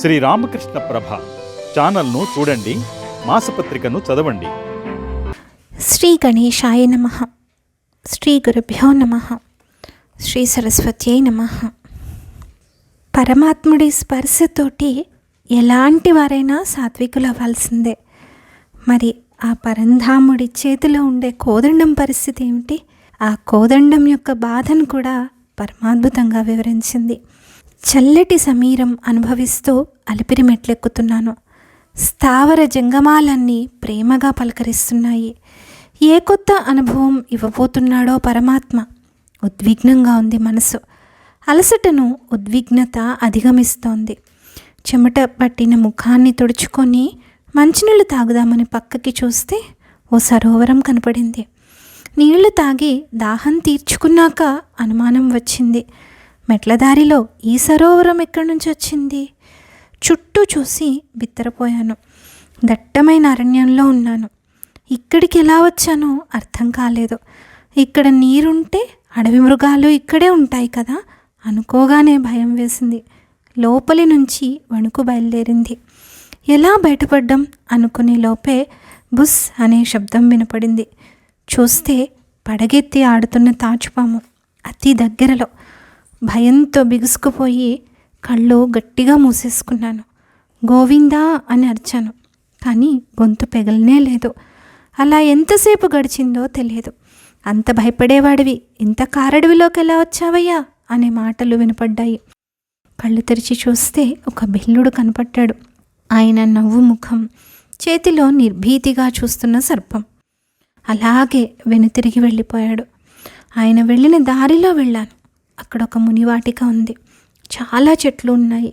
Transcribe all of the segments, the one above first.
శ్రీ రామకృష్ణ ప్రభ ఛానల్ను చూడండి మాసపత్రికను చదవండి. శ్రీ గణేశాయ నమ శ్రీ గురుభ్యో నమ శ్రీ సరస్వత్యై నమ. పరమాత్ముడి స్పర్శతోటి ఎలాంటి వారైనా సాత్వికులు అవ్వాల్సిందే మరి ఆ పరంధాముడి చేతిలో ఉండే కోదండం పరిస్థితి ఏమిటి? ఆ కోదండం యొక్క బాధను కూడా పరమాద్భుతంగా వివరించింది. చల్లటి సమీరం అనుభవిస్తూ అలిపిరి మెట్లెక్కుతున్నాను. స్థావర జంగమాలన్నీ ప్రేమగా పలకరిస్తున్నాయి. ఏ కొత్త అనుభవం ఇవ్వబోతున్నాడో పరమాత్మ? ఉద్విగ్నంగా ఉంది మనసు. అలసటను ఉద్విగ్నత అధిగమిస్తోంది. చెమట పట్టిన ముఖాన్ని తుడుచుకొని మంచినీళ్ళు తాగుదామని పక్కకి చూస్తే ఓ సరోవరం కనపడింది. నీళ్ళు తాగి దాహం తీర్చుకున్నాక అనుమానం వచ్చింది. మెట్లదారిలో ఈ సరోవరం ఎక్కడి నుంచి వచ్చింది? చుట్టూ చూసి బిత్తరపోయాను. దట్టమైన అరణ్యంలో ఉన్నాను. ఇక్కడికి ఎలా వచ్చానో అర్థం కాలేదు. ఇక్కడ నీరుంటే అడవి మృగాలు ఇక్కడే ఉంటాయి కదా? అనుకోగానే భయం వేసింది. లోపలి నుంచి వణుకు బయలుదేరింది. ఎలా బయటపడ్డం అనుకునే లోపే బుస్ అనే శబ్దం వినపడింది. చూస్తే పడగెత్తి ఆడుతున్న తాచుపాము అతి దగ్గరలో భయంతో బిగుసుకుపోయి కళ్ళు గట్టిగా మూసేసుకున్నాను. గోవిందా అని అరిచాను. కానీ గొంతు పెగలనే లేదు. అలా ఎంతసేపు గడిచిందో తెలియదు. అంత భయపడేవాడివి. ఇంత కారడవిలోకి ఎలా వచ్చావయ్యా? అనే మాటలు వినపడ్డాయి. కళ్ళు తెరిచి చూస్తే ఒక బిల్లుడు కనపడ్డాడు. ఆయన నవ్వు ముఖం చేతిలో నిర్భీతిగా చూస్తున్న సర్పం. అలాగే వెనుతిరిగి వెళ్ళిపోయాడు. ఆయన వెళ్ళిన దారిలో వెళ్ళాను. అక్కడ ఒక మునివాటిక ఉంది. చాలా చెట్లు ఉన్నాయి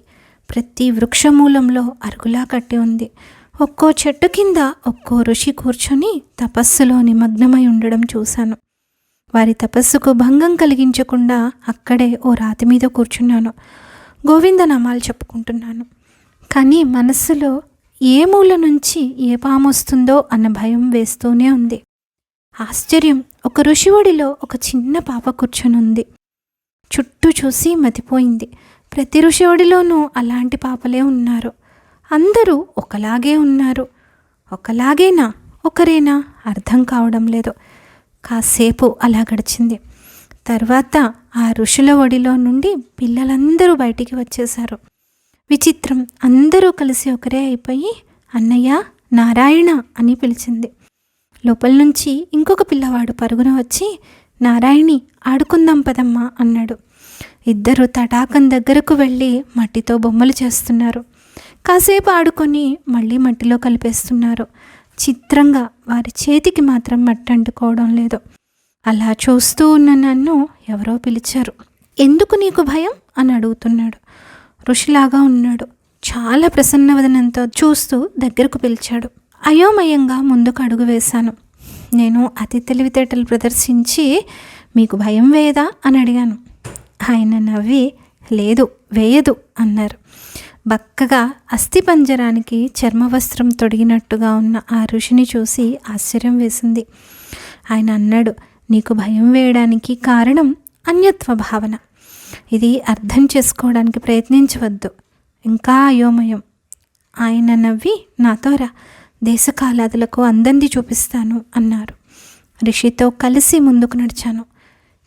ప్రతి వృక్షమూలంలో అరుగులా కట్టి ఉంది. ఒక్కో చెట్టు కింద ఒక్కో ఋషి కూర్చొని తపస్సులో నిమగ్నమై ఉండడం చూశాను. వారి తపస్సుకు భంగం కలిగించకుండా అక్కడే ఓ రాతి మీద కూర్చున్నాను. గోవింద నామాలు చెప్పుకుంటున్నాను. కానీ మనస్సులో ఏ మూల నుంచి ఏ పాము వస్తుందో అన్న భయం వేస్తూనే ఉంది. ఆశ్చర్యం! ఒక ఋషివడిలో ఒక చిన్న పాప కూర్చొని ఉంది చుట్టూ చూసి మతిపోయింది. ప్రతి ఋషివుడిలోనూ అలాంటి పాపలే ఉన్నారు. అందరూ ఒకలాగే ఉన్నారు. ఒకలాగేనా? ఒకరేనా? అర్థం కావడం లేదు. కాసేపు అలా గడిచింది. తర్వాత ఆ ఋషుల ఒడిలో నుండి పిల్లలందరూ బయటికి వచ్చేశారు. విచిత్రం. అందరూ కలిసి ఒకరే అయిపోయి అన్నయ్య నారాయణ అని పిలిచింది. లోపల నుంచి ఇంకొక పిల్లవాడు పరుగున వచ్చి నారాయణి ఆడుకుందాం పదమ్మా అన్నాడు. ఇద్దరు తటాకం దగ్గరకు వెళ్ళి మట్టితో బొమ్మలు చేస్తున్నారు. కాసేపు ఆడుకొని మళ్ళీ మట్టిలో కలిపేస్తున్నారు. చిత్రంగా వారి చేతికి మాత్రం మట్టి అంటుకోవడం లేదు. అలా చూస్తూ ఉన్న నన్ను ఎవరో పిలిచారు. ఎందుకు నీకు భయం? అని అడుగుతున్నాడు. ఋషిలాగా ఉన్నాడు. చాలా ప్రసన్నవదనంతో చూస్తూ దగ్గరకు పిలిచాడు. అయోమయంగా ముందుకు అడుగు వేశాను. నేను అతి తెలివితేటలు ప్రదర్శించి మీకు భయం వేయదా అని అడిగాను. ఆయన నవ్వి లేదు వేయదు అన్నారు. బక్కగా అస్థిపంజరానికి చర్మవస్త్రం తొడిగినట్టుగా ఉన్న ఆ ఋషిని చూసి ఆశ్చర్యం వేసింది. ఆయన అన్నాడు నీకు భయం వేయడానికి కారణం అన్యత్వ భావన. ఇది అర్థం చేసుకోవడానికి ప్రయత్నించవద్దు. ఇంకా అయోమయం. ఆయన నవ్వి నాతో రా దేశకాలాదులకు అందంది చూపిస్తాను అన్నారు. రిషితో కలిసి ముందుకు నడిచాను.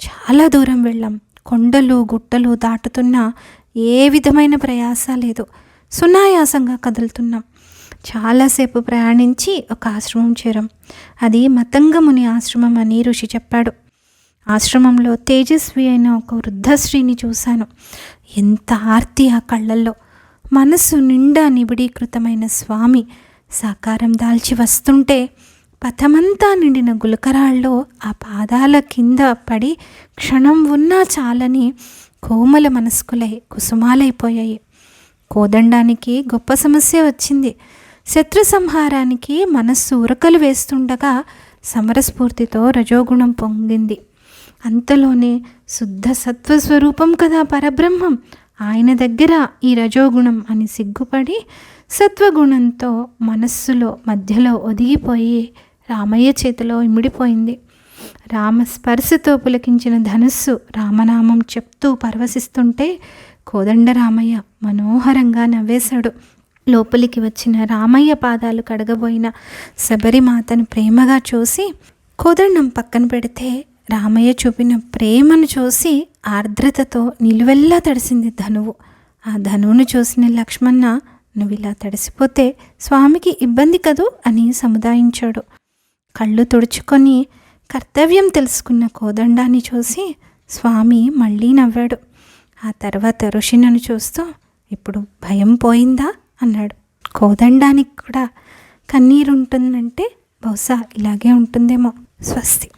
చాలా దూరం వెళ్ళాం. కొండలు గుట్టలు దాటుతున్న ఏ విధమైన ప్రయాస లేదు. సునాయాసంగా కదులుతున్నాం. చాలాసేపు ప్రయాణించి ఒక ఆశ్రమం చేరాం. అది మతంగముని ఆశ్రమం అని ఋషి చెప్పాడు. ఆశ్రమంలో తేజస్వి అయిన ఒక వృద్ధశ్రీని చూశాను. ఎంత ఆర్తి ఆ కళ్ళల్లో. మనసు నిండా నిబిడీకృతమైన స్వామి. సాకారం దాల్చి వస్తుంటే పథమంతా నిండిన గులకరాల్లో ఆ పాదాల కింద పడి క్షణం ఉన్నా చాలని కోమల మనస్కులై కుసుమాలైపోయాయి. కోదండానికి గొప్ప సమస్య వచ్చింది. శత్రు సంహారానికి మనస్సు ఉరకలు వేస్తుండగా సమరస్ఫూర్తితో రజోగుణం పొంగింది. అంతలోనే శుద్ధ సత్వస్వరూపం కదా పరబ్రహ్మం. ఆయన దగ్గర ఈ రజోగుణం అని సిగ్గుపడి సత్వగుణంతో మనస్సులో మధ్యలో ఒదిగిపోయి రామయ్య చేతిలో ఇమిడిపోయింది. రామ స్పర్శతో పులకించిన ధనుస్సు రామనామం చెప్తూ పరవశిస్తుంటే కోదండరామయ్య మనోహరంగా నవ్వేశాడు. లోపలికి వచ్చిన రామయ్య పాదాలు కడగబోయిన శబరిమాతను ప్రేమగా చూసి కోదండం పక్కన పెడితే రామయ్య చూపిన ప్రేమను చూసి ఆర్ద్రతతో నిలువెల్లా తడిసింది ధనువు. ఆ ధనువును చూసిన లక్ష్మణ నువ్వు ఇలా తడిసిపోతే స్వామికి ఇబ్బంది కదూ? అని సముదాయించాడు. కళ్ళు తుడుచుకొని కర్తవ్యం తెలుసుకున్న కోదండాన్ని చూసి స్వామి మళ్ళీ నవ్వాడు. ఆ తర్వాత ఋషినను చూస్తూ ఇప్పుడు భయం పోయిందా? అన్నాడు. కోదండానికి కూడా కన్నీరుంటుందంటే బహుశా ఇలాగే ఉంటుందేమో. స్వస్తి.